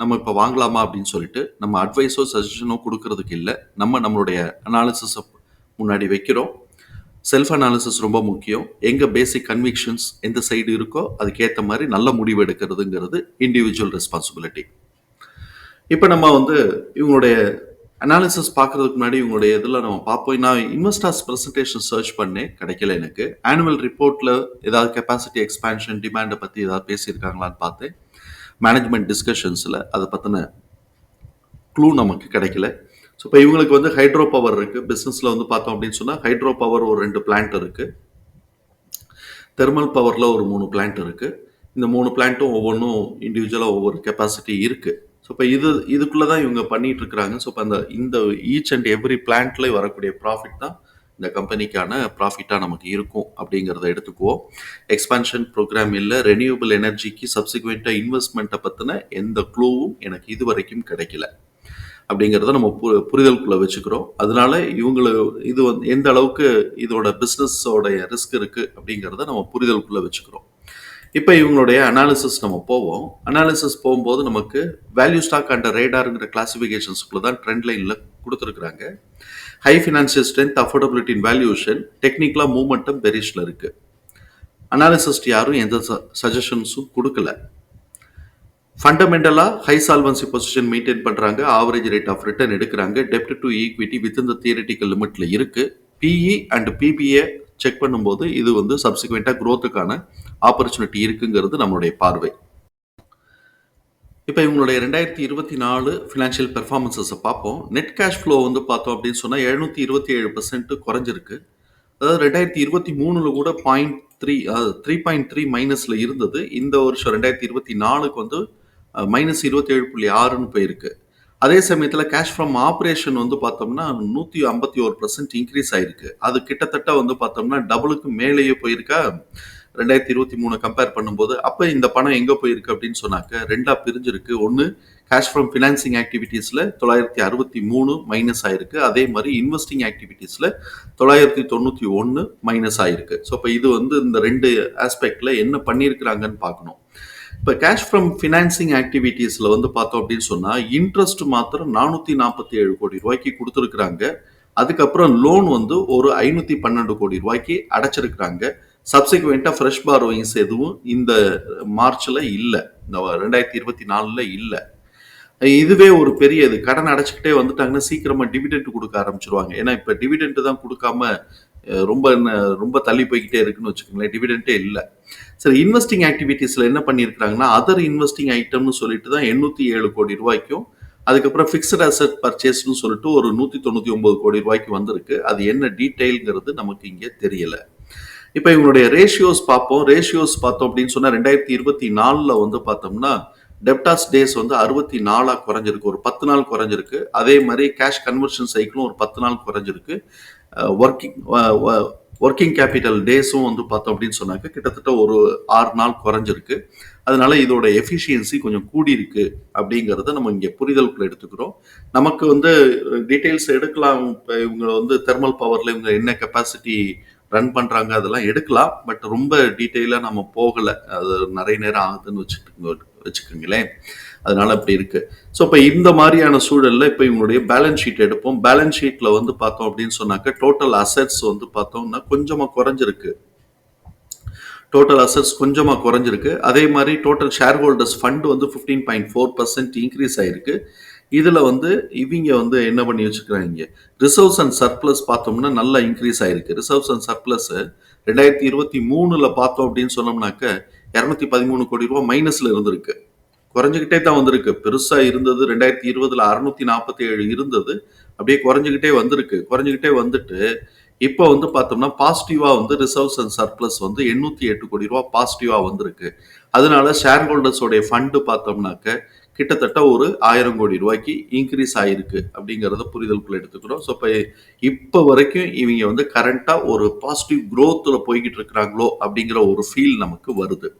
நம்ம இப்போ வாங்கலாமா அப்படின்னு சொல்லிட்டு நம்ம அட்வைஸோ சஜஷனோ கொடுக்கறதுக்கு இல்லை. நம்ம நம்மளுடைய அனாலிசிஸை முன்னாடி வைக்கிறோம். செல்ஃப் அனாலிசிஸ் ரொம்ப முக்கியம். எங்கே பேசிக் கன்விக்ஷன்ஸ் எந்த சைடு இருக்கோ அதுக்கேற்ற மாதிரி நல்ல முடிவு எடுக்கிறதுங்கிறது இண்டிவிஜுவல் ரெஸ்பான்சிபிலிட்டி இப்போ நம்ம வந்து இவங்களுடைய அனாலிசிஸ் பார்க்கறதுக்கு முன்னாடி இவங்களுடைய இதில் நம்ம பார்ப்போம். நான் இன்வெஸ்டர்ஸ் ப்ரெசன்டேஷன் சர்ச் பண்ணேன். கிடைக்கல எனக்கு. ஆனுவல் ரிப்போர்ட்டில் ஏதாவது கெப்பாசிட்டி எக்ஸ்பேன்ஷன் டிமாண்டை பற்றி ஏதாவது பேசியிருக்காங்களான்னு பார்த்தேன். மேனேஜ்மெண்ட் டிஸ்கஷன்ஸில் அதை பற்றின க்ளூ நமக்கு கிடைக்கல. ஸோ இப்போ இவங்களுக்கு வந்து ஹைட்ரோ பவர் இருக்குது பிஸ்னஸில் வந்து பார்த்தோம் அப்படின்னு சொன்னால் ஹைட்ரோ பவர் ஒரு ரெண்டு பிளான்ட் இருக்குது தெர்மல் பவரில் ஒரு மூணு பிளான்ட் இருக்குது இந்த மூணு பிளான்ட்டும் ஒவ்வொன்றும் இண்டிவிஜுவலாக ஒவ்வொரு கெப்பாசிட்டி இருக்குது ஸோ இப்போ இது இதுக்குள்ளே தான் இவங்க பண்ணிட்டு இருக்கிறாங்க. ஸோ இப்போ அந்த இந்த ஈச் அண்ட் எவ்ரி பிளான்ட்ல வரக்கூடிய ப்ராஃபிட் தான் இந்த கம்பெனிக்கான ப்ராஃபிட்டாக நமக்கு இருக்கும் அப்படிங்கிறத எடுத்துக்குவோம். எக்ஸ்பான்ஷன் ப்ரோக்ராம் இல்லை ரெனியூபிள் எனர்ஜிக்கு சப்சிக்வெண்ட்டாக இன்வெஸ்ட்மெண்ட்டை பற்றின எந்த க்ளூவும் எனக்கு இது வரைக்கும் கிடைக்கல. அப்படிங்கிறத நம்ம பு புரிதலுக்குள்ளே வச்சுக்கிறோம். அதனால இவங்கள இது வந்து எந்த அளவுக்கு இதோட பிஸ்னஸோடைய ரிஸ்க் இருக்குது அப்படிங்கிறத நம்ம புரிதலுக்குள்ளே வச்சுக்கிறோம். இப்போ இவங்களுடைய அனாலிசிஸ் நம்ம போவோம். அனாலிசிஸ் போகும்போது நமக்கு வேல்யூ ஸ்டாக் அண்ட் ரேடாருங்கிற கிளாசிஃபிகேஷன்ஸ்குள்ளே தான் ட்ரெண்ட் லைனில் கொடுத்துருக்குறாங்க. High financial strength affordability in valuation டெக்னிக்கலாக மூமெண்ட்டும் பெரிஷில் இருக்குது அனாலிசிஸ்ட் யாரும் எந்த சஜஷன்ஸும் கொடுக்கல. ஃபண்டமெண்டலாக ஹை சால்வன்சி பொசிஷன் மெயின்டைன் பண்ணுறாங்க ஆவரேஜ் ரேட் ஆஃப் ரிட்டர்ன் எடுக்கிறாங்க. டெப்ட் டு ஈக்விட்டி வித் இந்த தியரிட்டிக்கல் லிமிட்டில் இருக்குது பிஇ அண்ட் பிபிஏ செக் பண்ணும்போது இது வந்து சப்சிக்வெண்ட்டாக க்ரோத்துக்கான ஆப்பர்ச்சுனிட்டி இருக்குங்கிறது நம்மளுடைய பார்வை. இப்போ இவங்களுடைய ரெண்டாயிரத்தி இருபத்தி நாலு ஃபினான்ஷியல் பெர்ஃபார்மன்ஸஸை பார்ப்போம். நெட் கேஷ் ஃப்ளோ வந்து பார்த்தோம் அப்படின்னு சொன்னால் எழுநூற்றி இருபத்தி ஏழு பர்சன்ட் குறைஞ்சிருக்கு. அதாவது ரெண்டாயிரத்தி இருபத்தி மூணில் கூட point three three point three மைனஸில் இருந்தது. இந்த வருஷம் ரெண்டாயிரத்தி இருபத்தி நாலுக்கு வந்து மைனஸ் இருபத்தி ஏழு புள்ளி ஆறுன்னு போயிருக்கு. அதே சமயத்தில் கேஷ் ஃப்ரம் ஆப்ரேஷன் வந்து பார்த்தோம்னா நூற்றி ஐம்பத்தி ஒரு பர்சன்ட் இன்க்ரீஸ் ஆயிருக்கு. அது கிட்டத்தட்ட வந்து பார்த்தோம்னா டபுளுக்கு மேலேயே போயிருக்கா. ரெண்டாயிரத்தி இருபத்தி மூணு கம்பேர் பண்ணும்போது அப்போ இந்த பணம் எங்கே போயிருக்கு அப்படின்னு சொன்னாக்க ரெண்டாக பிரிஞ்சிருக்கு. ஒன்று கேஷ் ஃப்ரம் ஃபினான்சிங் ஆக்டிவிட்டீஸில் தொள்ளாயிரத்தி அறுபத்தி மூணு மைனஸ் ஆயிருக்கு. அதே மாதிரி இன்வெஸ்டிங் ஆக்டிவிட்டீஸில் தொள்ளாயிரத்தி தொண்ணூற்றி ஒன்று மைனஸ் ஆயிருக்கு. ஸோ இப்போ இது வந்து இந்த ரெண்டு ஆஸ்பெக்டில் என்ன பண்ணியிருக்கிறாங்கன்னு பார்க்கணும். இப்போ கேஷ் ஃப்ரம் ஃபினான்சிங் ஆக்டிவிட்டீஸில் வந்து பார்த்தோம் அப்படின்னு சொன்னால் இன்ட்ரெஸ்ட் மாத்திரம் நானூற்றி நாற்பத்தி ஏழு கோடி ரூபாய்க்கு கொடுத்துருக்குறாங்க. அதுக்கப்புறம் லோன் வந்து ஒரு ஐநூற்றி பன்னெண்டு கோடி ரூபாய்க்கு அடைச்சிருக்கிறாங்க. சப்சிக்வெண்ட்டாக ஃப்ரெஷ் பாரோயிங்ஸ் எதுவும் இந்த மார்ச்சில் இல்லை. இந்த ரெண்டாயிரத்தி இருபத்தி நாலில் இல்லை. இதுவே ஒரு பெரிய இது. கடன் அடைச்சிக்கிட்டே வந்துட்டாங்கன்னா சீக்கிரமாக டிவிடெண்ட் கொடுக்க ஆரம்பிச்சிருவாங்க. ஏன்னா இப்போ டிவிடெண்ட் தான் கொடுக்காம ரொம்ப ரொம்ப தள்ளி போய்கிட்டே இருக்குன்னு வச்சுக்கோங்களேன். டிவிடெண்ட்டே இல்லை. சரி இன்வெஸ்டிங் ஆக்டிவிட்டீஸில் என்ன பண்ணியிருக்கிறாங்கன்னா அதர் இன்வெஸ்டிங் ஐட்டம்னு சொல்லிட்டு தான் எண்ணூற்றி ஏழு கோடி ரூபாய்க்கும் அதுக்கப்புறம் ஃபிக்ஸ்ட் அசட் பர்ச்சேஸ்னு சொல்லிட்டு ஒரு நூற்றி தொண்ணூற்றி ஒம்பது கோடி ரூபாய்க்கு வந்திருக்கு. அது என்ன டீட்டெயிலுங்கிறது நமக்கு இங்கே தெரியலை. இப்போ இவங்களுடைய ரேஷியோஸ் பார்ப்போம். ரேஷியோஸ் பார்த்தோம் அப்படின்னு சொன்னால் ரெண்டாயிரத்தி இருபத்தி நாலில் வந்து பார்த்தோம்னா டெப்டாஸ் டேஸ் வந்து அறுபத்தி நாலாக குறைஞ்சிருக்கு. ஒரு பத்து நாள் குறைஞ்சிருக்கு. அதே மாதிரி கேஷ் கன்வர்ஷன் சைக்கிளும் ஒரு பத்து நாள் குறைஞ்சிருக்கு. ஒர்க்கிங் ஒர்க்கிங் கேபிட்டல் டேஸும் வந்து பார்த்தோம் அப்படின்னு சொன்னாக்க கிட்டத்தட்ட ஒரு ஆறு நாள் குறைஞ்சிருக்கு. அதனால இதோட எஃபிஷியன்சி கொஞ்சம் கூடியிருக்கு அப்படிங்கிறத நம்ம இங்கே புரிதலுக்குள்ள எடுத்துக்கிறோம். நமக்கு வந்து டீட்டெயில்ஸ் எடுக்கலாம். இப்போ இவங்க வந்து தெர்மல் பவரில் இவங்க என்ன கெப்பாசிட்டி ரன் பண்ணுறாங்க அதெல்லாம் எடுக்கலாம். பட் ரொம்ப டீட்டெயிலாக நம்ம போகலை. அது நிறைய நேரம் ஆகுதுன்னு வச்சுக்கோங்க வச்சுக்கோங்களேன். அதனால அப்படி இருக்கு. ஸோ இப்போ இந்த மாதிரியான சூழலில் இப்போ இவங்களுடைய பேலன்ஸ் ஷீட் எடுப்போம். பேலன்ஸ் ஷீட்டில் வந்து பார்த்தோம் அப்படின்னு சொன்னாக்க டோட்டல் அசட்ஸ் வந்து பார்த்தோம்னா கொஞ்சமாக குறைஞ்சிருக்கு. டோட்டல் அசட்ஸ் கொஞ்சமாக குறைஞ்சிருக்கு. அதே மாதிரி டோட்டல் ஷேர் ஹோல்டர்ஸ் ஃபண்ட் வந்து fifteen point four percent increase ஆயிருக்கு. இதில் வந்து இவங்க வந்து என்ன பண்ணி வச்சுக்கிறாங்க? ரிசர்வ்ஸ் அண்ட் சர்ப்ளஸ் பார்த்தோம்னா நல்லா இன்க்ரீஸ் ஆயிருக்கு. ரிசர்வ்ஸ் அண்ட் சர்ப்ளஸ் ரெண்டாயிரத்தி இருபத்தி மூணில் பார்த்தோம் அப்படின்னு சொன்னோம்னாக்க இரநூத்தி பதிமூணு கோடி ரூபா மைனஸில் இருந்திருக்கு. குறைஞ்சிக்கிட்டே தான் வந்திருக்கு. பெருசாக இருந்தது ரெண்டாயிரத்தி இருபதுல அறுநூத்தி நாற்பத்தி ஏழு இருந்தது. அப்படியே குறைஞ்சிக்கிட்டே வந்திருக்கு. குறைஞ்சிக்கிட்டே வந்துட்டு இப்போ வந்து பார்த்தோம்னா பாசிட்டிவா வந்து ரிசர்வ்ஸ் அண்ட் சர்ப்ளஸ் வந்து எண்ணூத்தி எட்டு கோடி ரூபா பாசிட்டிவா வந்திருக்கு. அதனால ஷேர் ஹோல்டர்ஸோடைய ஃபண்டு பார்த்தோம்னாக்க கிட்டத்தட்ட ஒரு ஆயிரம் கோடி ரூபாய்க்கு இன்க்ரீஸ் ஆயிருக்கு அப்படிங்கிறத புரிதலுக்குள்ள எடுத்துக்கிறோம். ஸோ இப்போ இப்போ வரைக்கும் இவங்க வந்து கரண்ட்டாக ஒரு பாசிட்டிவ் க்ரோத்தில் போய்கிட்டு இருக்கிறாங்களோ அப்படிங்கிற ஒரு ஃபீல் நமக்கு வருது.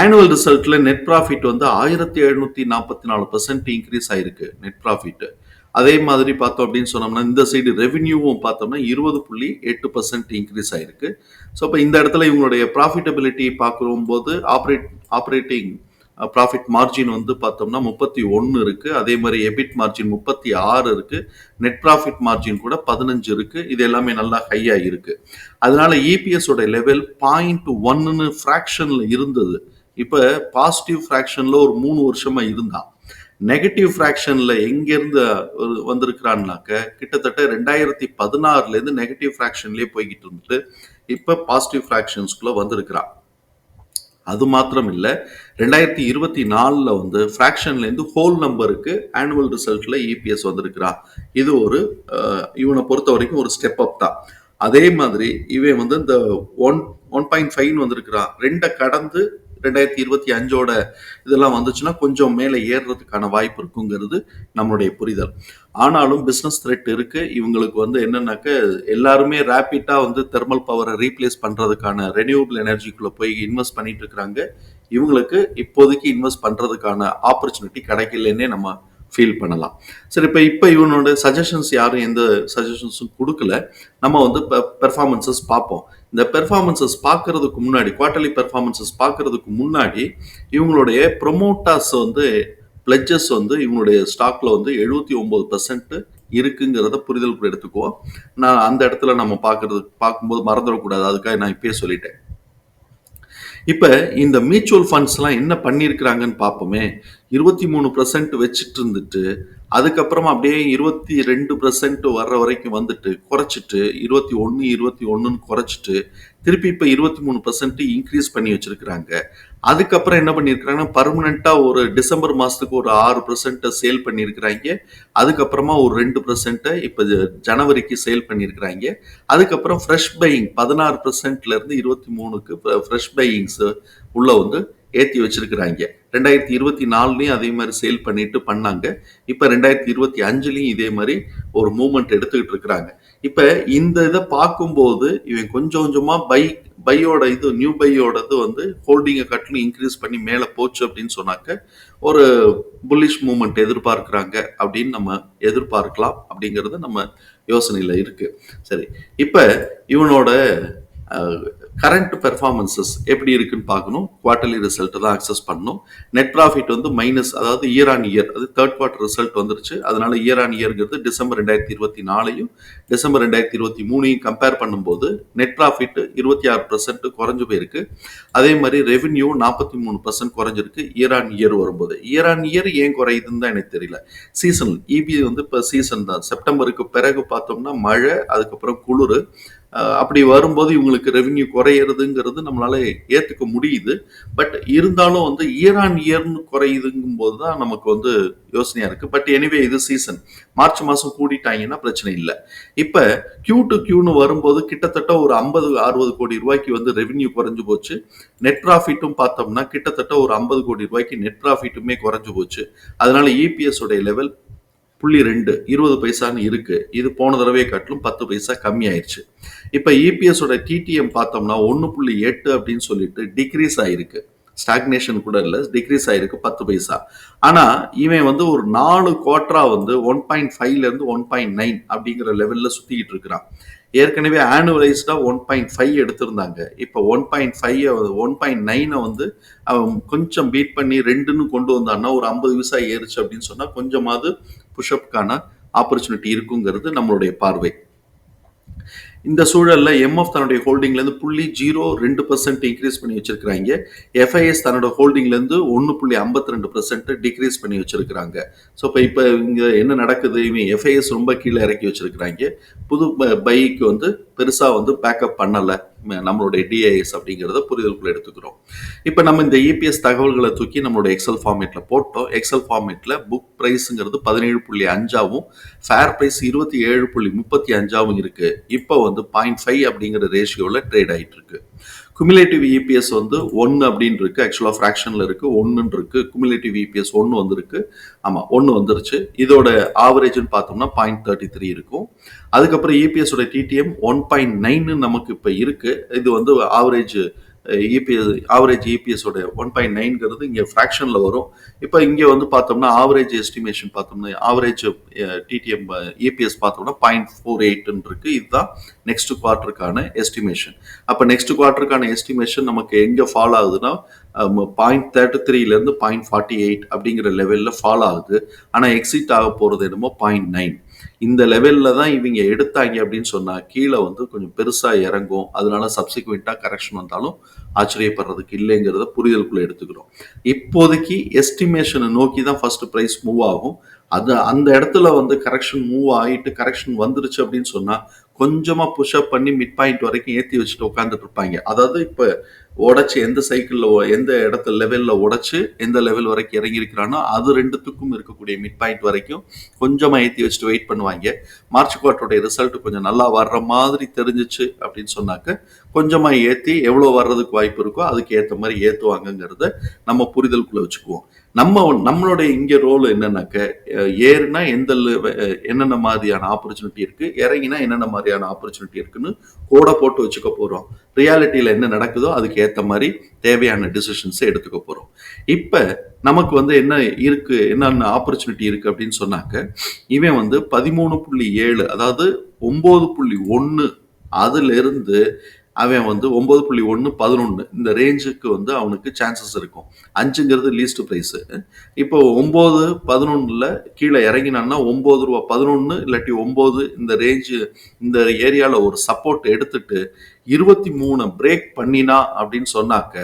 ஆனுவல் ரிசல்ட்டில் நெட் ப்ராஃபிட் வந்து ஆயிரத்தி எழுநூற்றி நாற்பத்தி நாலு பர்சன்ட் இன்க்ரீஸ் ஆயிருக்கு நெட் ப்ராஃபிட் அதே மாதிரி பார்த்தோம் அப்படின்னு சொன்னோம்னா இந்த சைடு ரெவென்யூவும் பார்த்தோம்னா இருபது புள்ளி எட்டு பர்சன்ட் இன்க்ரீஸ் ஆயிருக்கு. ஸோ இப்போ இந்த இடத்துல இவங்களுடைய ப்ராஃபிட்டபிலிட்டி பார்க்கும்போது ஆப்ரேட் ஆப்ரேட்டிங் ப்ராஃபிட் மார்ஜின் வந்து பார்த்தோம்னா முப்பத்தி ஒன்று இருக்குது அதே மாதிரி எபிட் மார்ஜின் முப்பத்தி ஆறு இருக்குது நெட் ப்ராஃபிட் மார்ஜின் கூட பதினஞ்சு இருக்குது இது எல்லாமே நல்லா ஹையாக இருக்குது அதனால இபிஎஸோட லெவல் பாயிண்ட் ஒன்னு ஃப்ராக்ஷனில் இருந்தது. இப்போ பாசிட்டிவ் ஃப்ராக்ஷனில் ஒரு மூணு வருஷமாக இருந்தான். நெகட்டிவ் ஃப்ராக்ஷனில் எங்கேருந்து ஒரு- வந்திருக்கிறான்னாக்க கிட்டத்தட்ட ரெண்டாயிரத்தி பதினாறுலேருந்து நெகட்டிவ் ஃப்ராக்ஷன்லேயே போய்கிட்டு இருந்துட்டு இப்போ பாசிட்டிவ் ஃப்ராக்ஷன்ஸ்குள்ளே வந்திருக்கிறான். அது மாத்திரம் இல்லை ரெண்டாயிரத்தி இருபத்தி நாலில் வந்து ஃப்ராக்ஷன்லேருந்து ஹோல் நம்பருக்கு ஆனுவல் ரிசல்ட்டில் இபிஎஸ் வந்திருக்கிறான் இது ஒரு இவனை பொறுத்த வரைக்கும் ஒரு ஸ்டெப் அப் தான். அதே மாதிரி இவன் வந்து இந்த ஒன் ஒன் பாயிண்ட் ஃபைவ்னு வந்திருக்கிறான் ரெண்டை கடந்து ரெண்டாயிரத்தி இருபத்தி அஞ்சோட இதெல்லாம் வந்துச்சுன்னா கொஞ்சம் மேலே ஏறுறதுக்கான வாய்ப்பு இருக்குங்கிறது நம்மளுடைய புரிதல். ஆனாலும் பிஸ்னஸ் த்ரெட் இருக்கு. இவங்களுக்கு வந்து என்னன்னாக்க எல்லாருமே ரேப்பிட்டா வந்து தெர்மல் பவரை ரீப்ளேஸ் பண்றதுக்கான ரெனியூபிள் எனர்ஜிக்குள்ள போய் இன்வெஸ்ட் பண்ணிட்டு இருக்கிறாங்க இவங்களுக்கு இப்போதைக்கு இன்வெஸ்ட் பண்றதுக்கான ஆப்பர்ச்சுனிட்டி கிடைக்கலன்னே நம்ம ஃபீல் பண்ணலாம். சரி இப்போ இப்போ இவனோட சஜஷன்ஸ் யாரும் எந்த சஜஷன்ஸும் கொடுக்கல. நம்ம வந்து பெர்ஃபார்மன்சஸ் பார்ப்போம். இந்த பெர்ஃபார்மன்சஸ் பார்க்கறதுக்கு முன்னாடி குவார்டர்லி பெர்ஃபார்மன்சஸ் பார்க்கறதுக்கு முன்னாடி இவங்களுடைய ப்ரொமோட்டர்ஸ் வந்து பிளட்ஜஸ் வந்து இவங்களுடைய ஸ்டாக்ல வந்து எழுபத்தி ஒன்பது பர்சன்ட் இருக்குங்கிறத புரிதல் எடுத்துக்குவோம். நான் அந்த இடத்துல நம்ம பார்க்கறது பார்க்கும்போது மறந்துடக்கூடாது. அதுக்காக நான் இப்பயே சொல்லிட்டேன். இப்போ இந்த மியூச்சுவல் ஃபண்ட்ஸ்லாம் என்ன பண்ணியிருக்கிறாங்கன்னு பார்ப்போமே இருபத்தி மூணு பர்சன்ட் வச்சுட்டு இருந்துட்டு அதுக்கப்புறமா அப்படியே இருபத்தி ரெண்டு பர்சன்ட் வர்ற வரைக்கும் வந்துட்டு குறைச்சிட்டு இருபத்தி ஒன்று இருபத்தி ஒன்றுன்னு குறைச்சிட்டு திருப்பி இப்போ இருபத்தி மூணு பர்சன்ட் இன்க்ரீஸ் பண்ணி வச்சிருக்கிறாங்க. அதுக்கப்புறம் என்ன பண்ணியிருக்கிறாங்கன்னா பர்மனெண்ட்டாக ஒரு டிசம்பர் மாதத்துக்கு ஒரு ஆறு பர்சன்ட்டை சேல் பண்ணியிருக்கிறாங்க. அதுக்கப்புறமா ஒரு ரெண்டு பர்சன்ட்டை இப்போ ஜனவரிக்கு சேல் பண்ணியிருக்கிறாங்க. அதுக்கப்புறம் ஃப்ரெஷ் பையிங் பதினாறு பர்சன்ட்லேருந்து இருபத்தி மூணுக்கு ஃப்ரெஷ் பையிங்ஸ் உள்ள வந்து ஏற்றி வச்சிருக்கிறாங்க. ரெண்டாயிரத்தி இருபத்தி நாலுலையும் அதே மாதிரி சேல் பண்ணிட்டு பண்ணாங்க. இப்போ ரெண்டாயிரத்தி இருபத்தி அஞ்சுலையும் இதே மாதிரி ஒரு மூமெண்ட் எடுத்துக்கிட்டு இருக்கிறாங்க. இப்போ இந்த இதை பார்க்கும்போது இவன் கொஞ்சம் கொஞ்சமாக பை பையோட இது நியூ பையோடது வந்து ஹோல்டிங்கை கட்டணும் இன்க்ரீஸ் பண்ணி மேலே போச்சு அப்படின்னு சொன்னாக்க ஒரு புல்லிஷ் மூமெண்ட் எதிர்பார்க்குறாங்க அப்படின்னு நம்ம எதிர்பார்க்கலாம் அப்படிங்கிறது நம்ம யோசனையில் இருக்குது சரி இப்போ இவனோட கரண்ட் பெர்ஃபார்மன்சஸ் எப்படி இருக்குன்னு பார்க்கணும். குவார்டர்லி ரிசல்ட் தான் அக்சஸ் பண்ணணும். நெட் ப்ராஃபிட் வந்து மைனஸ் அதாவது இயர் ஆன் இயர் அது தேர்ட் குவார்டர் ரிசல்ட் வந்துருச்சு. அதனால இயர் ஆன் இயர்ங்கிறது டிசம்பர் ரெண்டாயிரத்தி இருபத்தி நாலையும் டிசம்பர் ரெண்டாயிரத்தி இருபத்தி மூணையும் கம்பேர் பண்ணும்போது நெட் ப்ராஃபிட் இருபத்தி ஆறு பர்சன்ட் குறைஞ்சு போயிருக்கு. அதே மாதிரி ரெவென்யூ நாற்பத்தி மூணு பர்சன்ட் குறைஞ்சிருக்கு இயர் ஆன் இயர் வரும்போது. இயர் ஆன் இயர் ஏன் குறையுதுன்னு தான் எனக்கு தெரியல. சீசன் இபி வந்து இப்போ சீசன் தான். செப்டம்பருக்கு பிறகு பார்த்தோம்னா மழை அதுக்கப்புறம் குளிர் அப்படி வரும்போது இவங்களுக்கு ரெவென்யூ குறையிறதுங்கிறது நம்மளால ஏற்றுக்க முடியுது. பட் இருந்தாலும் வந்து இயர் ஆன் இயர்னு குறையுதுங்கும் போது தான் நமக்கு வந்து யோசனையா இருக்கு. பட் எனிவே இது சீசன் மார்ச் மாசம் கூடிட்டாங்கன்னா பிரச்சனை இல்லை. இப்ப கியூ டு கியூன்னு வரும்போது கிட்டத்தட்ட ஒரு ஐம்பது அறுபது கோடி ரூபாய்க்கு வந்து ரெவென்யூ குறைஞ்சு போச்சு. நெட் ப்ராஃபிட்டும் பார்த்தோம்னா கிட்டத்தட்ட ஒரு ஐம்பது கோடி ரூபாய்க்கு நெட் ப்ராஃபிட்டுமே குறைஞ்சு போச்சு. அதனால இபிஎஸ் உடைய லெவல் புள்ளி ரெண்டு இருபது பைசான்னு இருக்குது இது போன தடவையை காட்டிலும் பத்து பைசா கம்மியாயிருச்சு. இப்போ இபிஎஸோட டிடிஎம் பார்த்தோம்னா ஒன்று புள்ளி எட்டு அப்படின்னு சொல்லிட்டு டிக்ரீஸ் ஆகிருக்கு ஸ்டாக்னேஷன் கூட இல்லை டிக்ரீஸ் ஆயிருக்கு பத்து பைசா. ஆனால் இவன் வந்து ஒரு நாலு குவார்ட்டரா வந்து ஒன் பாயிண்ட் ஃபைவ்லேருந்து ஒன் பாயிண்ட் நைன் அப்படிங்கிற லெவலில் சுற்றிக்கிட்டு இருக்கிறான். ஏற்கனவே ஆனுவலைஸ்டா ஒன் பாயிண்ட் ஃபைவ் எடுத்திருந்தாங்க. இப்போ one point five one point நைனை வந்து அவன் கொஞ்சம் பீட் பண்ணி ரெண்டுன்னு கொண்டு வந்தான்னா ஒரு ஐம்பது விசா ஏறுச்சு அப்படின்னு சொன்னால் கொஞ்சமாவது புஷ்அப்கான ஆப்பர்ச்சுனிட்டி இருக்குங்கிறது நம்மளுடைய பார்வை. இந்த சூழலில் எம்எஃப் தன்னுடைய ஹோல்டிங்லேருந்து புள்ளி ஜீரோ ரெண்டு பர்சன்ட் இன்க்ரீஸ் பண்ணி வச்சிருக்கிறாங்க. எஃப்ஐஎஸ் தன்னோட ஹோல்டிங்லேருந்து ஒன்று புள்ளி ஐம்பத்தி ரெண்டு பர்சன்ட் டிக்ரீஸ் பண்ணி வச்சிருக்கிறாங்க. ஸோ இப்போ இப்போ இங்கே என்ன நடக்குது? இவங்க எஃப்ஐஎஸ் ரொம்ப கீழே இறக்கி வச்சிருக்கிறாங்க. புது பைக்கு வந்து பெருசாக வந்து பேக்கப் பண்ணலை. நம்மளுடைய டிஐஎஸ் அப்படிங்கிறத புரிதலுக்குள்ள எடுத்துக்கிறோம். இப்போ நம்ம இந்த இபிஎஸ் தகவல்களை தூக்கி நம்மளுடைய எக்ஸல் ஃபார்மேட்டில் போட்டோம். எக்ஸல் ஃபார்மேட்டில் புக் ப்ரைஸுங்கிறது பதினேழு புள்ளி அஞ்சாவும் ஃபேர் ப்ரைஸ் இருபத்தி ஏழு புள்ளி முப்பத்தி அஞ்சாவும் இருக்குது இப்போ வந்து பாயிண்ட் ஃபைவ் அப்படிங்கிற ரேஷியோவில் ட்ரேட் ஆயிட்டு இருக்கு குமுலேட்டிவ் இபிஎஸ் வந்து ஒன்று அப்படின்னு இருக்கு. ஆக்சுவலாக ஃப்ராக்ஷனில் இருக்கு. ஒன்றுன்னு இருக்கு. குமிலேட்டிவ் இபிஎஸ் ஒன்று வந்திருக்கு. ஆமாம் ஒன்று வந்துருச்சு. இதோட ஆவரேஜ்னு பார்த்தோம்னா பாயிண்ட் தேர்ட்டி த்ரீ இருக்கும். அதுக்கப்புறம் இபிஎஸோட டிடிஎம் ஒன் பாயிண்ட் நைன்னு நமக்கு இப்போ இருக்கு. இது வந்து ஆவரேஜ் இபிஎஸ் ஆவரேஜ் இபிஎஸோட ஒன் பாயிண்ட் நைன்ங்கிறது இங்கே ஃப்ராக்ஷனில் வரும். இப்போ இங்கே வந்து பார்த்தோம்னா ஆவரேஜ் எஸ்டிமேஷன் பார்த்தோம்னா ஆவரேஜ் டிடிஎம் இபிஎஸ் பார்த்தோம்னா பாயிண்ட் ஃபோர் எயிட்னு இருக்கு இதுதான் நெக்ஸ்ட் குவார்ட்டருக்கான எஸ்டிமேஷன் அப்போ நெக்ஸ்ட் குவார்ட்டருக்கான எஸ்டிமேஷன் நமக்கு எங்கே ஃபாலோ ஆகுதுன்னா பாயிண்ட் தேர்ட்டி த்ரீலேருந்து பாயிண்ட் ஃபார்ட்டி எயிட் அப்படிங்கிற லெவலில் ஃபாலோ ஆகுது. ஆனால் எக்ஸிட் ஆக போகிறது என்னமோ பாயிண்ட் நைன் இந்த லெவலில் தான் இவங்க எடுத்தாங்க அப்படின்னு சொன்னால் கீழே வந்து கொஞ்சம் பெருசாக இறங்கும். அதனால சப்சிக்வெண்ட்டாக கரெக்ஷன் வந்தாலும் ஆச்சரியப்படுறதுக்கு இல்லைங்கிறத புரிதலுக்குள்ள எடுத்துக்கிறோம். இப்போதைக்கு எஸ்டிமேஷனை நோக்கி தான் ஃபர்ஸ்ட் ப்ரைஸ் மூவ் ஆகும். அது அந்த இடத்துல வந்து கரெக்ஷன் மூவ் ஆகிட்டு கரெக்ஷன் வந்துருச்சு அப்படின்னு சொன்னால் கொஞ்சமாக புஷ்அப் பண்ணி மிட் பாயிண்ட் வரைக்கும் ஏற்றி வச்சுட்டு உட்காந்துட்டு இருப்பாங்க. அதாவது இப்போ உடச்சி எந்த சைக்கிளில் எந்த இடத்துல லெவலில் உடச்சி எந்த லெவல் வரைக்கும் இறங்கியிருக்கிறானோ அது ரெண்டுத்துக்கும் இருக்கக்கூடிய மிட் பாயிண்ட் வரைக்கும் கொஞ்சமாக ஏற்றி வச்சுட்டு வெயிட் பண்ணுவாங்க. மார்ச் குவார்ட்டருடைய ரிசல்ட் கொஞ்சம் நல்லா வர்ற மாதிரி தெரிஞ்சிச்சு அப்படின்னு சொன்னாக்க கொஞ்சமாக ஏற்றி எவ்வளோ வர்றதுக்கு வாய்ப்பு இருக்கோ அதுக்கு ஏற்ற மாதிரி ஏற்றுவாங்கங்கிறத நம்ம புரிதலுக்குள்ளே வச்சுக்குவோம். நம்ம நம்மளுடைய இங்கே ரோல் என்னன்னாக்க ஏறுனா எந்த என்னென்ன மாதிரியான ஆப்பர்ச்சுனிட்டி இருக்குது இறங்கினா என்னென்ன மாதிரி மாதிரியான ஆப்பர்ச்சுனிட்டி இருக்குன்னு கூட போட்டு வச்சுக்க போறோம். ரியாலிட்டியில என்ன நடக்குதோ அதுக்கு ஏற்ற மாதிரி தேவையான டிசிஷன்ஸை எடுத்துக்க போறோம். இப்போ நமக்கு வந்து என்ன இருக்கு என்னென்ன ஆப்பர்ச்சுனிட்டி இருக்கு அப்படின்னு சொன்னாக்க இவன் வந்து பதிமூணு புள்ளி ஏழு அதாவது ஒம்பது புள்ளி ஒன்று அதுல இருந்து அவன் வந்து ஒன்பது புள்ளி ஒன்று பதினொன்று இந்த ரேஞ்சுக்கு வந்து அவனுக்கு சான்சஸ் இருக்கும். அஞ்சுங்கிறது லீஸ்ட் ப்ரைஸு இப்போ ஒம்பது பதினொன்றில் கீழே இறங்கினான்னா ஒம்பது ரூபா பதினொன்று இல்லாட்டி ஒம்பது இந்த ரேஞ்சு இந்த ஏரியாவில் ஒரு சப்போர்ட் எடுத்துட்டு இருபத்தி மூணு பிரேக் பண்ணினா அப்படின்னு சொன்னாக்க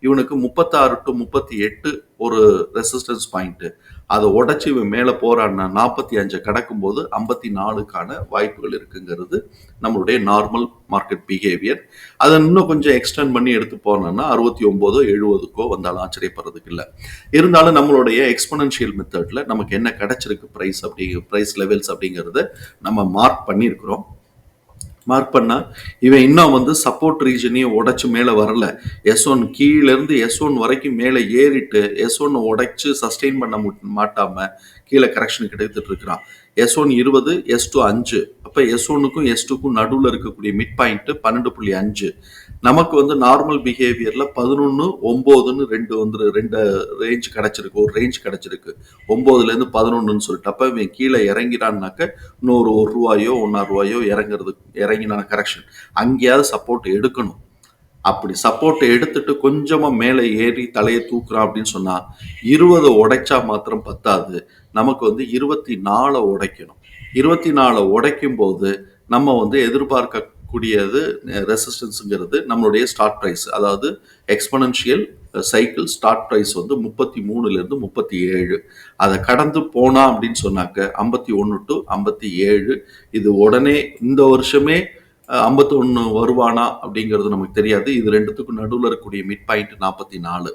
இவனுக்கு முப்பத்தாறு டு முப்பத்தி எட்டு ஒரு ரெசிஸ்டன்ஸ் பாயிண்ட்டு அதை உடச்சி மேலே போறான்னா நாற்பத்தி அஞ்சை கடக்கும்போது ஐம்பத்தி நாலுக்கான வாய்ப்புகள் இருக்குங்கிறது நம்மளுடைய நார்மல் மார்க்கெட் பிஹேவியர் அதை இன்னும் கொஞ்சம் எக்ஸ்டெண்ட் பண்ணி எடுத்து போனோம்னா அறுபத்தி ஒம்போதோ எழுபதுக்கோ வந்தாலும் ஆச்சரியப்படுறதுக்கு இல்லை. இருந்தாலும் நம்மளுடைய எக்ஸ்பனன்ஷியல் மெத்தடில் நமக்கு என்ன கிடைச்சிருக்கு ப்ரைஸ் அப்படி ப்ரைஸ் லெவல்ஸ் அப்படிங்கிறத நம்ம மார்க் பண்ணியிருக்கிறோம். மார்க் பண்ணா இவன் இன்னும் வந்து சப்போர்ட் ரீஜனையும் உடைச்சு மேலே வரல. எஸ் ஒன் கீழேருந்து எஸ் ஒன் வரைக்கும் மேலே ஏறிட்டு எஸ் ஒன் உடைச்சு சஸ்டெயின் பண்ண மு- மாட்டாம கீழே கரெக்ஷன் கிடைத்துட்டு இருக்கிறான். எஸ் ஒன் இருபது எஸ் டூ அஞ்சு. அப்போ எஸ் ஒன்னுக்கும் எஸ் டூக்கும் நடுவில் இருக்கக்கூடிய மிட் பாயிண்ட்டு பன்னெண்டு புள்ளி அஞ்சு. நமக்கு வந்து நார்மல் பிஹேவியரில் பதினொன்று ஒம்போதுன்னு ரெண்டு வந்து ரெண்டு ரேஞ்ச் கிடச்சிருக்கு. ஒரு ரேஞ்ச் கிடச்சிருக்கு. ஒம்போதுலேருந்து பதினொன்றுன்னு சொல்லிட்டு. அப்போ இவன் கீழே இறங்கிறான்னாக்க இன்னொரு ஒரு ரூபாயோ ஒன்றா ரூபாயோ இறங்குறதுக்கு இறங்கினான கரெக்ஷன் அங்கேயாவது சப்போர்ட் எடுக்கணும். அப்படி சப்போர்ட்டை எடுத்துட்டு கொஞ்சமா மேலே ஏறி தலையை தூக்குறான் அப்படின்னு சொன்னா இருபது உடைச்சா மாத்திரம் பத்தாது. நமக்கு வந்து இருபத்தி நாலை உடைக்கணும். இருபத்தி நாலை உடைக்கும் போது நம்ம வந்து எதிர்பார்க்கக்கூடியது ரெசிஸ்டன்ஸுங்கிறது நம்மளுடைய ஸ்டார்ட் ப்ரைஸ் அதாவது எக்ஸ்பனன்ஷியல் சைக்கிள் ஸ்டார்ட் ப்ரைஸ் வந்து முப்பத்தி மூணுலேருந்து முப்பத்தி ஏழு. அதை கடந்து போனா அப்படின்னு சொன்னாக்க ஐம்பத்தி ஒன்று டு ஐம்பத்தி ஏழு. இது உடனே இந்த வருஷமே ஐம்பத்தி ஒன்று வருவானா அப்படிங்கிறது நமக்கு தெரியாது. இது ரெண்டுத்துக்கும் நடுவில் இருக்கக்கூடிய மிட் பாயிண்ட் நாற்பத்தி நாலு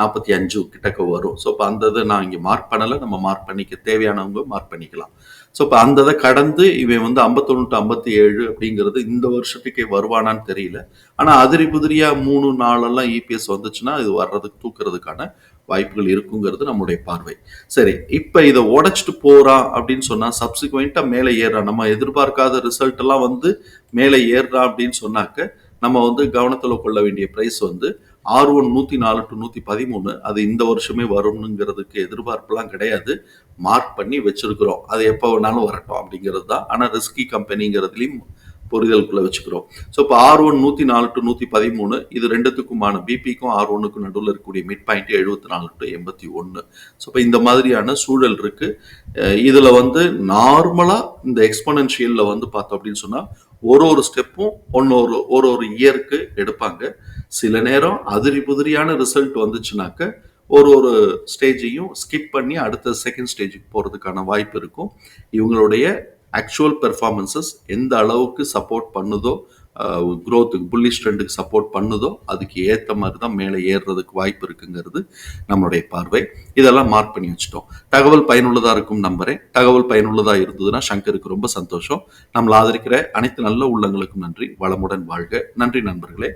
நாற்பத்தி அஞ்சு கிட்டக்க வரும். ஸோ இப்போ அந்த இதை நான் இங்கே மார்க் பண்ணலை. நம்ம மார்க் பண்ணிக்க தேவையானவங்க மார்க் பண்ணிக்கலாம். ஸோ இப்போ அந்த இதை கடந்து இவன் வந்து ஐம்பத்தொன்று டு ஐம்பத்தி ஏழு அப்படிங்கிறது இந்த வருஷத்துக்கே வருவானான்னு தெரியல. ஆனால் அதிரி புதிரியாக மூணு நாளெல்லாம் இபிஎஸ் வந்துச்சுன்னா இது வர்றதுக்கு தூக்குறதுக்கான வாய்ப்புகள் இருக்குங்கிறது நம்முடைய பார்வை. சரி இப்போ இதை உடைச்சிட்டு போறா அப்படின்னு சொன்னா சப்சிக்வெண்ட்டாக மேலே ஏறா. நம்ம எதிர்பார்க்காத ரிசல்ட் எல்லாம் வந்து மேலே ஏறுறா அப்படின்னு சொன்னாக்க நம்ம வந்து கவனத்தில் கொள்ள வேண்டிய ப்ரைஸ் வந்து ஆர் ஒன் நூற்றி நாலு டு நூற்றி பதிமூணு அது இந்த வருஷமே வரும்னுங்கிறதுக்கு எதிர்பார்ப்புலாம் கிடையாது. மார்க் பண்ணி வச்சிருக்கிறோம். அது எப்போ வேணாலும் வரட்டும் அப்படிங்கிறது தான். ஆனால் ரிஸ்கி கம்பெனிங்கிறதுலையும் பொறிதலுக்குள்ள வச்சுக்கிறோம். ஸோ இப்போ ஆர் ஒன் நூற்றி நாலு டு நூற்றி பதிமூணு இது ரெண்டுத்துக்குமான பிபிக்கும் ஆர் ஒன்னுக்கும் நடுவில் இருக்கக்கூடிய மிட் பாயிண்ட் எழுபத்தி நாலு டு எண்பத்தி ஒன்று ஸோ இப்போ இந்த மாதிரியான சூழல் இருக்கு. இதில் வந்து நார்மலாக இந்த எக்ஸ்பனன்ஷியலில் வந்து பார்த்தோம் அப்படின்னு சொன்னால் ஒரு ஒரு ஸ்டெப்பும் ஒன்று ஒரு ஒரு ஒரு இயருக்கு எடுப்பாங்க. சில நேரம் அதிரி புதிரியான ரிசல்ட் வந்துச்சுனாக்க ஒரு ஒரு ஸ்டேஜையும் ஸ்கிப் பண்ணி அடுத்த செகண்ட் ஸ்டேஜுக்கு போகிறதுக்கான வாய்ப்பு இருக்கும். இவங்களுடைய ஆக்சுவல் பெர்ஃபார்மன்சஸ் எந்த அளவுக்கு சப்போர்ட் பண்ணுதோ க்ரோத்துக்கு புல்லிஷ் ட்ரெண்டுக்கு சப்போர்ட் பண்ணுதோ அதுக்கு ஏற்ற மாதிரி தான் மேலே ஏறுறதுக்கு வாய்ப்பு இருக்குங்கிறது நம்மளுடைய பார்வை. இதெல்லாம் மார்க் பண்ணி வச்சுட்டோம். தகவல் பயனுள்ளதாக இருக்கும் நம்புறேன். தகவல் பயனுள்ளதாக இருந்ததுன்னா சங்கருக்கு ரொம்ப சந்தோஷம். நம்மளை ஆதரிக்கிற அனைத்து நல்ல உள்ளங்களுக்கும் நன்றி. வளமுடன் வாழ்க. நன்றி நண்பர்களே.